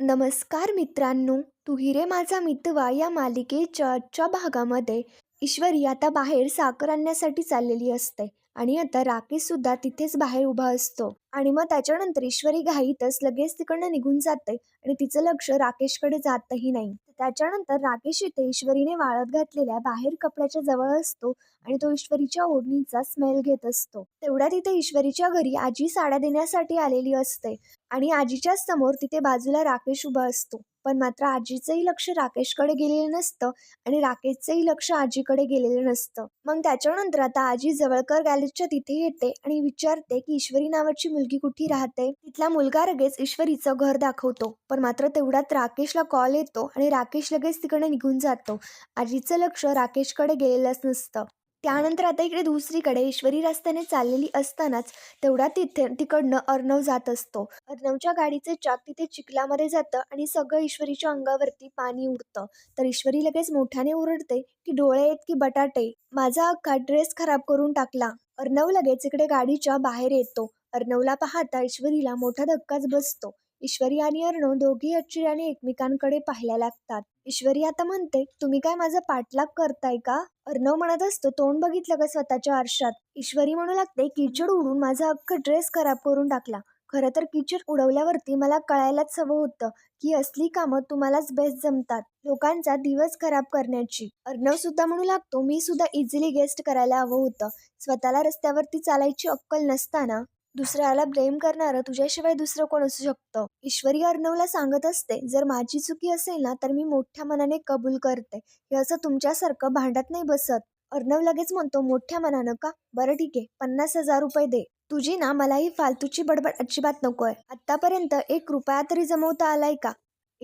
नमस्कार मित्रांनो तू हिरे माझा मितवा या मालिकेच्या आजच्या भागामध्ये. ईश्वरी आता बाहेर साखर आणण्यासाठी चाललेली असते आणि आता राकेश सुद्धा तिथेच बाहेर उभा असतो. आणि मग त्याच्यानंतर ईश्वरी घाईतच लगेच तिकडनं निघून जाते आणि तिचं लक्ष राकेशकडे जातही नाही. त्याच्यानंतर राकेश इथे ईश्वरीने वाळत घातलेल्या बाहेर कपड्याच्या जवळ असतो आणि तो ईश्वरीच्या ओढणीचा स्मेल घेत असतो. तेवढ्या तिथे ईश्वरीच्या घरी आजी साड्या देण्यासाठी आलेली असते आणि आजीच्या समोर तिथे बाजूला राकेश उभा असतो. पण मात्र आजीचंही लक्ष राकेशकडे गेलेलं नसतं आणि राकेशचंही लक्ष आजीकडे गेलेलं नसतं. मग त्याच्यानंतर आता आजी जवळकर गॅलेजच्या तिथे येते आणि विचारते की ईश्वरी नावाची मुलगी कुठे राहते? तिथला मुलगा लगेच ईश्वरीचं घर दाखवतो. पण मात्र तेवढ्यात राकेशला कॉल येतो आणि राकेश लगेच तिकडे निघून जातो. आजीचं लक्ष राकेशकडे गेलेलंच नसतं. त्यानंतर आता इकडे दुसरीकडे ईश्वरी रस्त्याने चाललेली असतानाच तेवढा तिथे तिकडनं अर्णव जात असतो. अर्णवच्या गाडीचे चाक तिथे चिखलामध्ये जातं आणि सगळं ईश्वरीच्या अंगावरती पाणी उडतं. तर ईश्वरी लगेच मोठ्याने ओरडते की डोळे आहेत की बटाटे? माझा अख्खा ड्रेस खराब करून टाकला. अर्णव लगेच इकडे गाडीच्या बाहेर येतो. अर्णवला पाहता ईश्वरीला मोठा धक्काच बसतो. ईश्वरी आणि अर्णव दोघी आश्चर्याने एकमेकांकडे पाहायला लागतात. ईश्वरी आता म्हणते तुम्ही काय माझा पाठलाग करताय का? अर्णव म्हणत असतो तोंड बघितलं का स्वतःच्या आरशात? ईश्वरी म्हणू लागते किचड उडून माझा अख्खा ड्रेस खराब करून टाकला. खरं तर किचड उडवल्यावरती मला कळायलाच हवं होतं की असली कामं तुम्हालाच बेस्ट जमतात लोकांचा दिवस खराब करण्याची. अर्णव सुद्धा म्हणू लागतो मी सुद्धा इझिली गेस्ट करायला हवं होतं. स्वतःला रस्त्यावरती चालायची अक्कल नसताना दुसऱ्याला ब्लेम करणारं तुझ्याशिवाय दुसरं कोण असू शकतं? ईश्वरी अर्णवला सांगत असते जर माझी चुकी असेल ना तर मी मोठ्या मनाने कबूल करते. हे असं तुमच्यासारखं भांडत नाही बसत. अर्णव लगेच म्हणतो मोठ्या मनानं का? बरं ठीक आहे पन्नास हजार रुपये दे. तुझी ना मला ही फालतूची बडबड अजिबात नकोय. आतापर्यंत एक रुपया तरी जमवता आलाय का?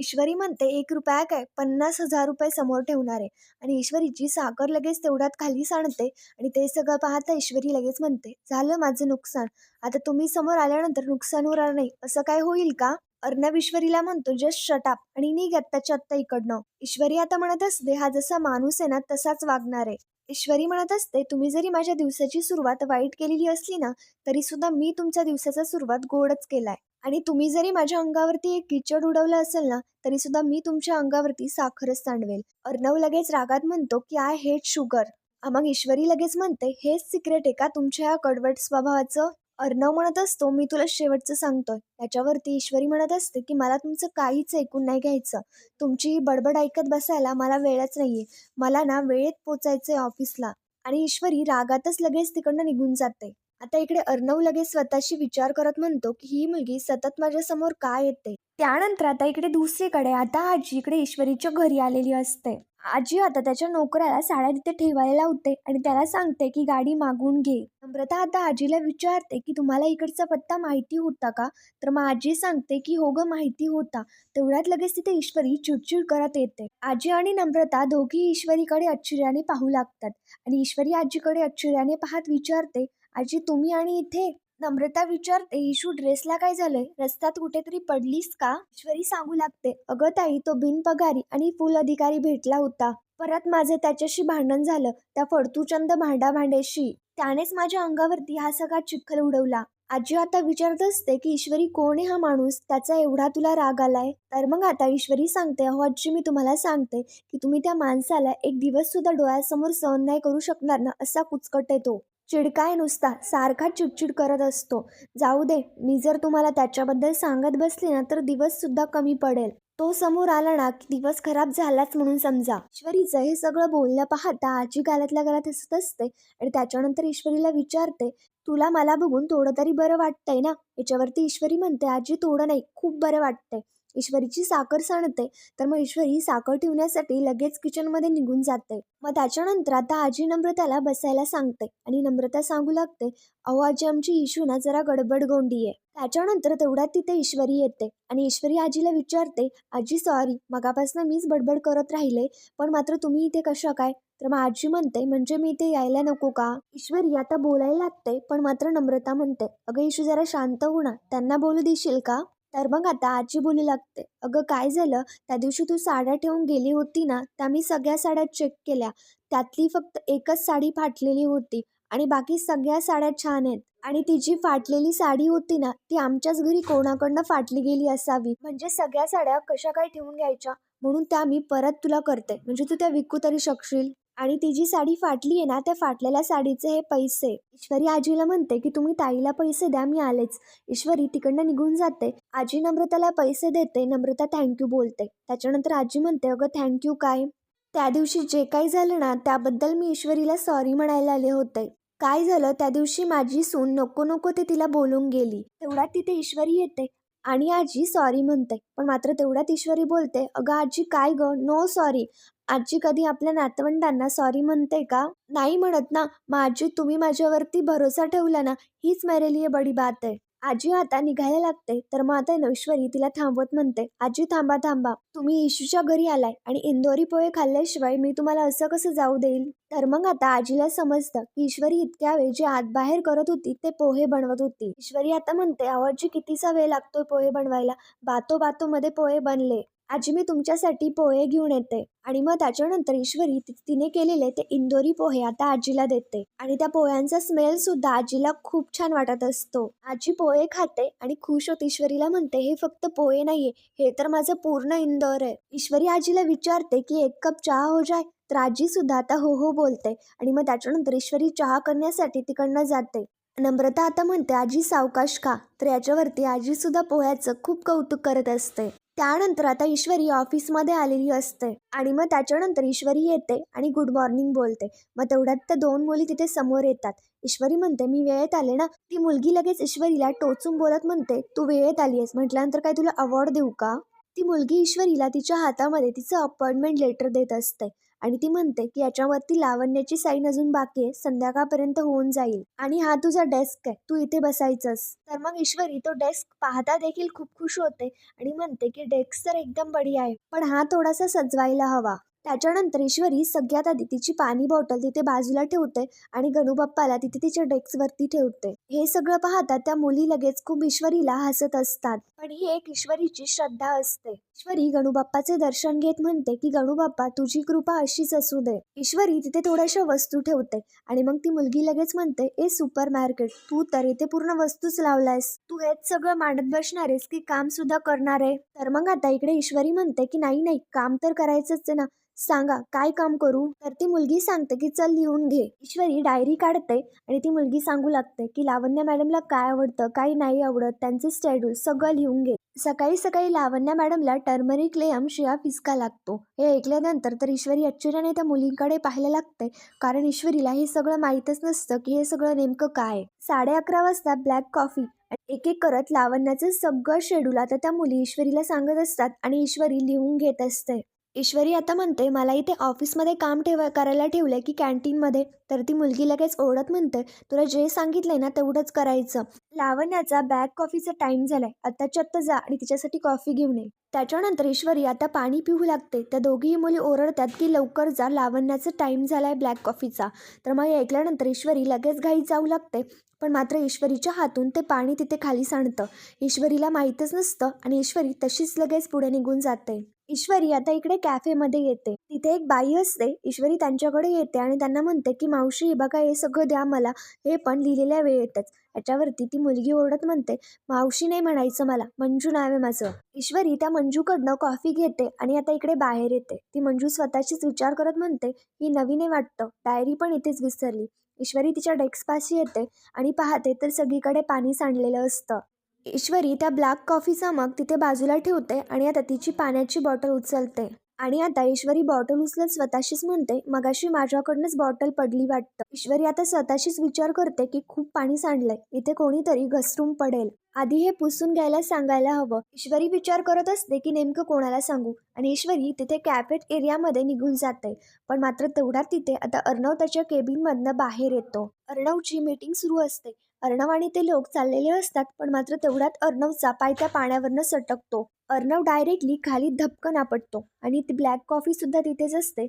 ईश्वरी म्हणते एक रुपया काय? पन्नास हजार रुपये समोर ठेवणार आहे. आणि ईश्वरीची साखर लगेच तेवढ्यात खाली सांडते आणि ते सगळं पाहता ईश्वरी लगेच म्हणते झालं माझं नुकसान. आता तुम्ही समोर आल्यानंतर नुकसान होणार नाही. असं काय होईल का? अर्णव ईश्वरीला म्हणतो जस्ट शटाप आणि निघ आत्ताच्या आत्ता इकडनं. ईश्वरी आता म्हणत असते हा जसा माणूस आहे ना तसाच वागणार आहे. ईश्वरी म्हणत असते तुम्ही जरी माझ्या दिवसाची सुरुवात वाईट केलेली असली ना तरी सुद्धा मी तुमच्या दिवसाचा सुरुवात गोडच केलाय. आणि तुम्ही जरी माझ्या अंगावरती एक किचड उडवलं असेल ना तरी सुद्धा मी तुमच्या अंगावरती साखरच सांडवेल. अर्णव लगेच रागात म्हणतो की आय हेट शुगर. मग ईश्वरी लगेच म्हणते हेच सिक्रेट आहे का तुमच्या या कडवट स्वभावाचं? अर्णव म्हणत असतो मी तुला शेवटचं सांगतोय. त्याच्यावरती ईश्वरी म्हणत असते की मला तुमचं काहीच ऐकून नाही घ्यायचं. तुमची बडबड ऐकत बसायला मला वेळच नाहीये. मला ना वेळेत पोचायचंय ऑफिसला. आणि ईश्वरी रागातच लगेच तिकडनं निघून जाते. आता इकडे अर्णव लगेच स्वतःशी विचार करत म्हणतो की ही मुलगी सतत माझ्यासमोर का येते? त्यानंतर आता इकडे दुसरीकडे आता आजी इकडे ईश्वरीच्या घरी आलेली असते. आजी आता त्याच्या नोकराला साड्या तिथे ठेवायला लावते आणि त्याला सांगते की गाडी मागून घे. नम्रता आता आजीला विचारते की तुम्हाला इकडचा पत्ता माहिती होता का? तर मग आजी सांगते की हो ग माहिती होता. तेवढ्यात लगेच तिथे ईश्वरी चिडचिड करत येते. आजी आणि नम्रता दोघी ईश्वरीकडे आश्चर्याने पाहू लागतात आणि ईश्वरी आजीकडे आश्चर्याने पाहत विचारते आजी तुम्ही आणि इथे नम्रता विचार इशू ड्रेसला काय झालंय? रस्त्यात कुठेतरी पडलीस का? ईश्वरी सांगू लागते. अगं ताई तो बिनपगारी आणि फुल अधिकारी भेटला होता. परत माझं त्याच्याशी भांडण झालं त्या फडतूचंद भांडा भांड्याशी त्यानेच माझ्या अंगावरती हा सगळा चिखल उडवला. आजी आता विचारत असते की ईश्वरी कोण आहे हा माणूस? त्याचा एवढा तुला राग आलाय? तर मग आता ईश्वरी सांगते अहो आजी मी तुम्हाला सांगते की तुम्ही त्या माणसाला एक दिवस सुद्धा डोळ्यासमोर सहन नाही करू शकणार ना असा कुचकट येतो चिडकाय नुसता सारखा चिडचिड करत असतो. जाऊ दे मी जर तुम्हाला त्याच्याबद्दल सांगत बसले ना तर दिवससुद्धा कमी पडेल. तो समोर आला ना की दिवस खराब झालाच म्हणून समजा. ईश्वरीचं हे सगळं बोलणं पाहता आजी गालातल्या गालात हसत असते आणि त्याच्यानंतर ईश्वरीला विचारते तुला मला बघून थोडं तरी बरं वाटतंय ना? याच्यावरती ईश्वरी म्हणते आजी थोडं नाही खूप बरं वाटतंय. ईश्वरीची साखर सांडते तर मग ईश्वरी साखर ठेवण्यासाठी लगेच किचनमध्ये निघून जाते. मग त्याच्यानंतर आता आजी नम्रताला बसायला सांगते आणि नम्रता सांगू लागते अहो आजी आमची इशू ना जरा गडबड गोंडी आहे त्याच्यानंतर तेवढ्यात तिथे ईश्वरी येते आणि ईश्वरी आजीला विचारते आजी सॉरी मगापासून मीच बडबड करत राहिले पण मात्र तुम्ही इथे कशा काय? तर मग आजी म्हणते म्हणजे मी इथे यायला नको का? ईश्वरी आता बोलायला लागते पण मात्र नम्रता म्हणते अगं इशू जरा शांत हो ना त्यांना बोलू देशील का? तर मग आता आजी बोलू लागते अगं काय झालं? त्या दिवशी तू साड्या ठेवून गेली होती ना त्या मी सगळ्या साड्या चेक केल्या. त्यातली फक्त एकच साडी फाटलेली होती आणि बाकी सगळ्या साड्या छान आहेत. आणि ती जी फाटलेली साडी होती ना ती आमच्याच घरी कोणाकडनं फाटली गेली असावी? म्हणजे सगळ्या साड्या कशा काय ठेवून घ्यायच्या? म्हणून त्या मी परत तुला करते. म्हणजे तू त्या विकू तरी शकशील? आणि ती जी साडी फाटली आहे ना त्या फाटलेल्या साडीचे हे पैसे. ईश्वरी आजीला म्हणते की तुम्ही ताईला पैसे द्या मी आलेच. ईश्वरी तिकडनं निघून जाते. आजी नम्रताला पैसे देते. नम्रता थँक्यू बोलते. त्याच्यानंतर आजी म्हणते अगं थँक्यू काय? त्या दिवशी जे काही झालं ना त्याबद्दल मी ईश्वरीला सॉरी म्हणायला आले होते. काय झालं? त्या दिवशी माझी सून नको नको ते तिला बोलून गेली. तेवढ्यात तिथे ईश्वरी येते आणि आजी सॉरी म्हणते. पण मात्र तेवढ्यात ईश्वरी बोलते अगं आजी काय ग? नो सॉरी आजी कधी आपल्या नातवंडांना सॉरी म्हणते का? नाही म्हणत ना. मग आजी तुम्ही माझ्यावरती भरोसा ठेवला ना हीच मेरे लिए बडी बात आहे. आजी आता निघायला लागते तर मग आता ईश्वरी तिला थांबवत म्हणते आजी थांबा थांबा. तुम्ही इशूच्या घरी आलाय आणि इंदोरी पोहे खाल्ल्याशिवाय मी तुम्हाला असं कसं जाऊ देईल? तर मग आता आजीला समजतं की ईश्वरी इतक्या वेळ जे आत बाहेर करत होती ते पोहे बनवत होती. ईश्वरी आता म्हणते आवाजी कितीचा वेळ लागतोय पोहे बनवायला? बातो बातो मध्ये पोहे बनले. आजी मी तुमच्यासाठी पोहे घेऊन येते. आणि मग त्याच्यानंतर ईश्वरी तिने केलेले ते इंदोरी पोहे आता आजीला देते. आणि त्या पोह्यांचा स्मेल सुद्धा आजीला खूप छान वाटत असतो. आजी पोहे खाते आणि खुश होत ईश्वरीला म्हणते हे फक्त पोहे नाहीये. हे तर माझं पूर्ण इंदोर आहे. ईश्वरी आजीला विचारते की एक कप चहा हो जाय? तर आजी सुद्धा आता हो हो बोलते. आणि मग त्याच्यानंतर ईश्वरी चहा करण्यासाठी तिकडनं जाते. नम्रता आता म्हणते आजी सावकाश का तर याच्यावरती आजी सुद्धा पोह्याचं खूप कौतुक करत असते. त्यानंतर आता ईश्वरी ऑफिसमध्ये आलेली असते आणि मग त्याच्यानंतर ईश्वरी येते आणि गुड मॉर्निंग बोलते. मग तेवढ्यात त्या दोन मुली तिथे समोर येतात. ईश्वरी म्हणते मी वेळेत आले ना? ती मुलगी लगेच ईश्वरीला टोचून बोलत म्हणते तू वेळेत आली आहेस म्हटल्यानंतर काय तुला अवॉर्ड देऊ का? ती मुलगी ईश्वरीला तिच्या हातामध्ये तिचं अपॉइंटमेंट लेटर देत असते. आणि ती म्हणते की याच्यावरती लावण्याची साईन अजून बाकी आहे संध्याकाळपर्यंत होऊन जाईल. आणि हा तुझा डेस्क आहे तू इथे बसायचंस. तर मग ईश्वरी तो डेस्क पाहता देखील खूप खुश होते आणि म्हणते की डेस्क तर एकदम बढिया आहे पण हा थोडासा सजवायला हवा. त्याच्यानंतर ईश्वरी सगळ्यात आधी तिची पाणी बॉटल तिथे बाजूला ठेवते आणि गणूबाप्पाला तिथे तिच्या डेस्कवरती ठेवते. हे सगळं पाहता त्या मुली लगेच खूप ईश्वरीला हसत असतात. पण ही एक ईश्वरीची श्रद्धा असते. ईश्वरी गणूबाप्पाचे दर्शन घेत म्हणते की गणूबाप्पा तुझी कृपा अशीच असू दे. ईश्वरी तिथे थोड्याशा वस्तू ठेवते आणि मग ती मुलगी लगेच म्हणते ए सुपर मार्केट तू तर इथे पूर्ण वस्तूच लावलायस. तू हेच सगळं मांडत बसणार आहेस की काम सुद्धा करणार. आहे तर मग आता इकडे ईश्वरी म्हणते की नाही नाही काम तर करायचंच आहे ना. सांगा काय काम करू? तर ती मुलगी सांगते की चल लिहून घे. ईश्वरी डायरी काढते आणि ती मुलगी सांगू लागते की लावण्य मॅडमला काय आवडतं काय नाही आवडत त्यांचं स्टेड्यूल सगळं लिहून घे. सकाळी सकाळी लावण्या मॅडमला टर्मरिक लेयम शिया फिसका लागतो. हे ऐकल्यानंतर तर ईश्वरी आश्चर्याने त्या मुलींकडे पाहायला लागते कारण ईश्वरीला हे सगळं माहीतच नसतं की हे सगळं नेमकं काय साडे अकरा वाजता ब्लॅक कॉफी एक एक करत लावण्याचं सगळं शेड्यूल आता त्या मुली ईश्वरीला सांगत असतात आणि ईश्वरी लिहून घेत असते. ईश्वरी आता म्हणते मला इथे ऑफिसमध्ये काम ठेवा करायला ठेवलं की कॅन्टीनमध्ये. तर ती मुलगी लगेच ओढत म्हणते तुला जे सांगितलंय ना तेवढंच करायचं. लावण्याचा बॅग कॉफीचा टाइम झालाय आत्ताच्या आत्ता जा आणि तिच्यासाठी कॉफी घेऊन ये. त्याच्यानंतर ईश्वरी आता पाणी पिऊ लागते. त्या दोघीही मुली ओरडतात की लवकर जा लावण्याचा टाइम झालाय ब्लॅक कॉफीचा. तर मग ऐकल्यानंतर ईश्वरी लगेच घाईत जाऊ लागते पण मात्र ईश्वरीच्या हातून ते पाणी तिथे खाली सांडतं. ईश्वरीला माहीतच नसतं आणि ईश्वरी तशीच लगेच पुढे निघून जाते. ईश्वरी आता इकडे कॅफेमध्ये येते. तिथे एक बाई असते ईश्वरी त्यांच्याकडे येते आणि त्यांना म्हणते की मावशी हे बघा हे सगळं द्या मला हे पण लिहिलेल्या वेळेतच. याच्यावरती ती मुलगी ओरडत म्हणते मावशी नाही म्हणायचं मला मंजू नाव आहे माझं. ईश्वरी त्या मंजूकडनं कॉफी घेते आणि आता इकडे बाहेर येते. ती मंजू स्वतःशीच विचार करत म्हणते ही नवीन आहे वाटतं डायरी पण इथेच विसरली ईश्वरी तिच्या डेस्कपाशी येते आणि पाहते तर सगळीकडे पाणी सांडलेलं असतं. ईश्वरी त्या ब्लॅक कॉफीचा मग तिथे बाजूला ठेवते आणि आता तिची पाण्याची बॉटल उचलते. आणि आता ईश्वरी बॉटल उचलत स्वतःशीच म्हणते मगाशी माझ्याकडनंच बॉटल पडली वाटतं. ईश्वरी आता स्वतःशीच विचार करते की खूप पाणी सांडलंय. इथे कोणीतरी घसरून पडेल. आधी हे पुसून घ्यायला सांगायला हवं. ईश्वरी विचार करत असते की नेमकं कोणाला सांगू? आणि ईश्वरी तिथे कॅफेट एरियामध्ये निघून जाते. पण मात्र तेवढ्यात तिथे आता अर्णव त्याच्या केबिनमधनं बाहेर येतो. अर्णवची मीटिंग सुरू असते. अर्णव आणि ते लोक चाललेले असतात पण मात्र तेवढ्यात अर्णवचा पाय त्या पाण्यावरनं सटकतो. अर्णव डायरेक्टली खाली धपकन आपटतो आणि ती ब्लॅक कॉफी सुद्धा तिथेच असते.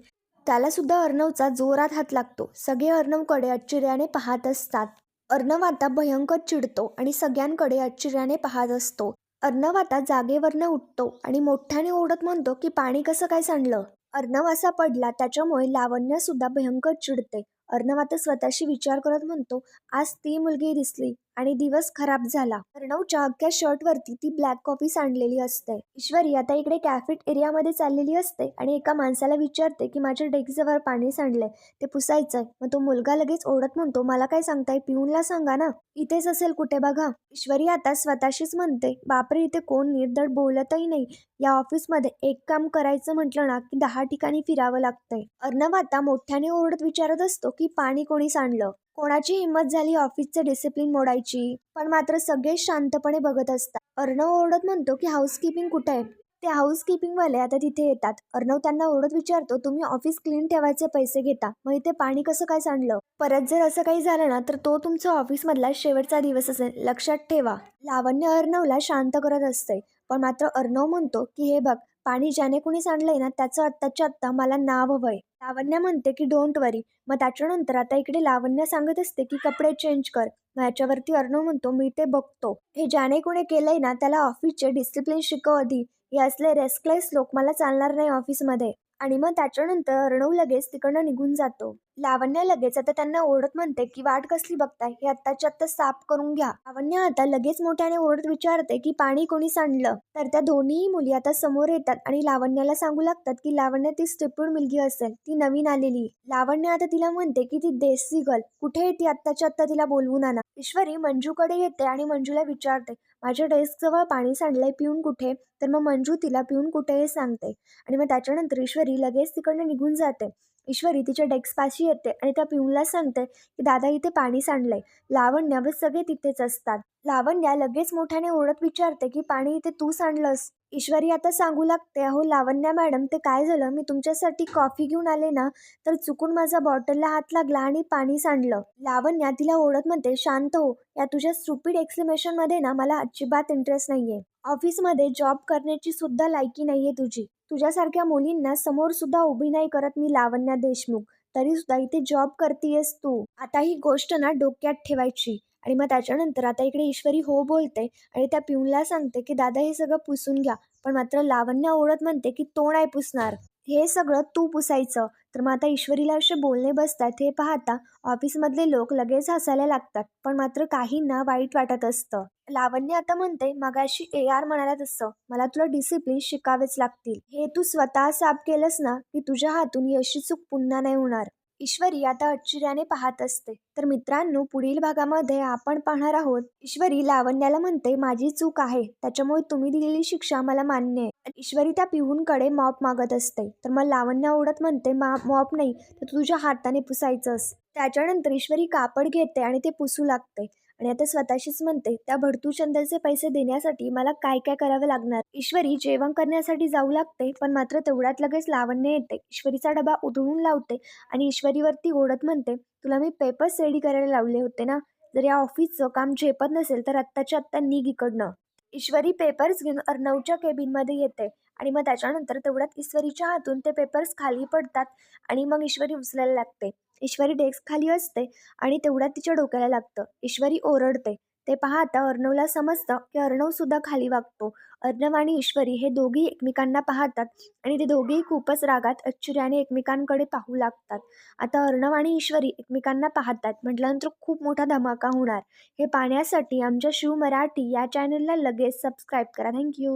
त्याला सुद्धा अर्णवचा जोरात हात लागतो. सगळे अर्णवकडे आश्चर्याने पाहत असतात. अर्णव आता भयंकर चिडतो आणि सगळ्यांकडे आश्चर्याने पाहत असतो. अर्णव आता जागेवरनं उठतो आणि मोठ्याने ओढत म्हणतो की पाणी कसं काय सांडलं? अर्णव असा पडला त्याच्यामुळे लावण्या सुद्धा भयंकर चिडते. अर्णव आता स्वतःशी विचार करत म्हणतो आज ती मुलगी दिसली. आणि दिवस खराब झाला. अर्णवच्या अख्ख्या शर्टवरती ती ब्लॅक कॉफी सांडलेली असते. ईश्वरी आता इकडे कॅफेट एरियामध्ये चाललेली असते आणि एका माणसाला विचारते की माझ्या डेस्कजवळ पाणी सांडलंय. ते पुसायचंय. मग तो मुलगा लगेच ओढत म्हणतो मला काय सांगताय? पिऊनला सांगा ना. इथेच असेल कुठे बघा. ईश्वरी आता स्वतःशीच म्हणते बापरे इथे कोण निर्धड बोलतही नाही. या ऑफिसमध्ये एक काम करायचं म्हटलं ना की दहा ठिकाणी फिरावं लागतंय. अर्णव आता मोठ्याने ओरडत विचारत असतो की पाणी कोणी सांडलं? कोणाची हिंमत झाली ऑफिसचं डिसिप्लिन मोडायची? पण मात्र सगळे शांतपणे बघत असतात. अर्णव ओरडत म्हणतो की हाऊसकीपिंग कुठे आहे? ते हाऊसकीपिंगवाले आता तिथे येतात. अर्णव त्यांना ओरडत विचारतो तुम्ही ऑफिस क्लीन ठेवायचे पैसे घेता? मग इथे पाणी कसं काय सांडलं? परत जर असं काही झालं ना तर तो तुमचा ऑफिसमधला शेवटचा दिवस असेल. लक्षात ठेवा. लावण्य अर्णवला शांत करत असते पण मात्र अर्णव म्हणतो की हे बघ पाणी ज्याने कुणी सांडलंय ना त्याचं आत्ताच्या आत्ता मला नाव हवंय. लावण्य म्हणते की डोंट वरी मग त्याच्यानंतर आता इकडे लावण्य सांगत असते की कपडे चेंज कर. मग याच्यावरती अर्णव म्हणतो मी ते बघतो. हे ज्याने कोणी केलंय ना त्याला ऑफिसचे डिसिप्लिन शिकव आधी हे असले रेस्कलेस लोक मला चालणार नाही ऑफिसमध्ये आणि मग त्याच्यानंतर अर्णव लगेच तिकडनं निघून जातो. लावण्य लगेच आता त्यांना ओरडत म्हणते की वाट कसली बघताय? हे आत्ताच्या आत्ता साफ करून घ्या. लावण्य आता लगेच मोठ्याने ओरडत विचारते की पाणी कोणी सांडलं तर त्या दोन्ही मुली आता समोर येतात आणि लावण्याला सांगू लागतात की लावण्य ती स्टिप्यूड मुलगी असेल. ती नवीन आलेली. लावण्य आता तिला म्हणते की ती देसी गर्ल. कुठे येते आत्ताच्या आत्ता तिला बोलवून आणा. ईश्वरी मंजूकडे येते आणि मंजूला विचारते माझ्या डेस्कजवळ पाणी सांडलंय पिऊन कुठे? तर मग मंजू तिला पिऊन कुठे हे सांगते आणि मग त्याच्यानंतर ईश्वरी लगेच तिकडनं निघून जाते. ईश्वरी तिच्या डेस्कपाशी येते आणि त्या पिऊनला सांगते की दादा इथे पाणी सांडलंय. लावण्या व सगळे तिथेच असतात. लावण्या लगेच मोठ्याने ओढत विचारते की पाणी इथे तू सांडलंस? ईश्वरी आता सांगू लागते अहो लावण्या मॅडम ते काय झालं? मी तुमच्यासाठी कॉफी घेऊन आले ना तर चुकून माझा बॉटलला हात लागला आणि पाणी सांडलं. लावण्या तिला ओढत म्हणते शांत हो. या तुझ्या स्टुपिड एक्सप्लेमेशनमध्ये ना मला अजिबात इंटरेस्ट नाहीये. ऑफिसमध्ये जॉब करण्याची सुद्धा लायकी आहे तुझी. तुझ्यासारख्या मुलींना समोर सुद्धा उभी नाही करत मी लावण्या देशमुख. तरी सुद्धा इथे जॉब करतेयस तू. आता ही गोष्ट ना डोक्यात ठेवायची. आणि मग त्याच्यानंतर आता इकडे ईश्वरी हो बोलते आणि त्या पिऊनला सांगते की दादा हे सगळं पुसून घ्या. पण मात्र लावण्य ओढत म्हणते की तो नाही पुसणार. हे सगळं तू पुसायचं. तर मग आता ईश्वरीला असे बोलणे बसतात हे पाहता ऑफिसमधले लोक लगेच हसायला लागतात पण मात्र काहींना वाईट वाटत असतं. लावण्य आता म्हणते मगाशी ए आर म्हणाला तसं मला तुला डिसिप्लिन शिकावेच लागतील. हे तू स्वतः साफ केलंस ना की तुझ्या हातून यशी चूक पुन्हा नाही होणार. ईश्वरी आता आश्चर्याने पाहत असते. तर मित्रांनो पुढील भागामध्ये आपण पाहणार आहोत. ईश्वरी लावण्याला म्हणते माझी चूक आहे त्याच्यामुळे तुम्ही दिलेली शिक्षा मला मान्य आहे. ईश्वरी त्या पिहूनकडे मॉप मागत असते. तर मग लावण्य ओढत म्हणते मा मॉप नाही तर तू तुझ्या हाताने पुसायचंस त्याच्यानंतर ईश्वरी कापड घेते आणि ते पुसू लागते. आणि आता स्वतःशीच म्हणते त्या भडतूचंदरचे पैसे देण्यासाठी मला काय काय करावं लागणार? ईश्वरी जेवण करण्यासाठी जाऊ लागते पण मात्र तेवढ्यात लगेच लावण्य येते. ईश्वरीचा डबा उधळून लावते आणि ईश्वरीवरती ओढत म्हणते तुला मी पेपर्स रेडी करायला लावले होते ना? जर या ऑफिसचं काम झेपत नसेल तर आत्ताच्या आत्ता निघ इकडनं. ईश्वरी पेपर्स घेऊन अर्णवच्या केबिनमध्ये येते. आणि मग त्याच्यानंतर तेवढ्यात ईश्वरीच्या हातून ते पेपर्स खाली पडतात आणि मग ईश्वरी उचलायला लागते. ईश्वरी डेस्क खाली असते आणि तेवढ्यात तिच्या डोक्याला लागतं. ईश्वरी ओरडते. ते पाहता अर्णवला समजतं की अर्णवसुद्धा खाली वागतो. अर्णव आणि ईश्वरी हे दोघेही एकमेकांना पाहतात आणि ते दोघेही खूपच रागात आश्चर्याने एकमेकांकडे पाहू लागतात. आता अर्णव आणि ईश्वरी एकमेकांना पाहतात म्हटल्यानंतर खूप मोठा धमाका होणार. हे पाहण्यासाठी आमच्या शिव मराठी या चॅनलला लगेच सबस्क्राईब करा. थँक्यू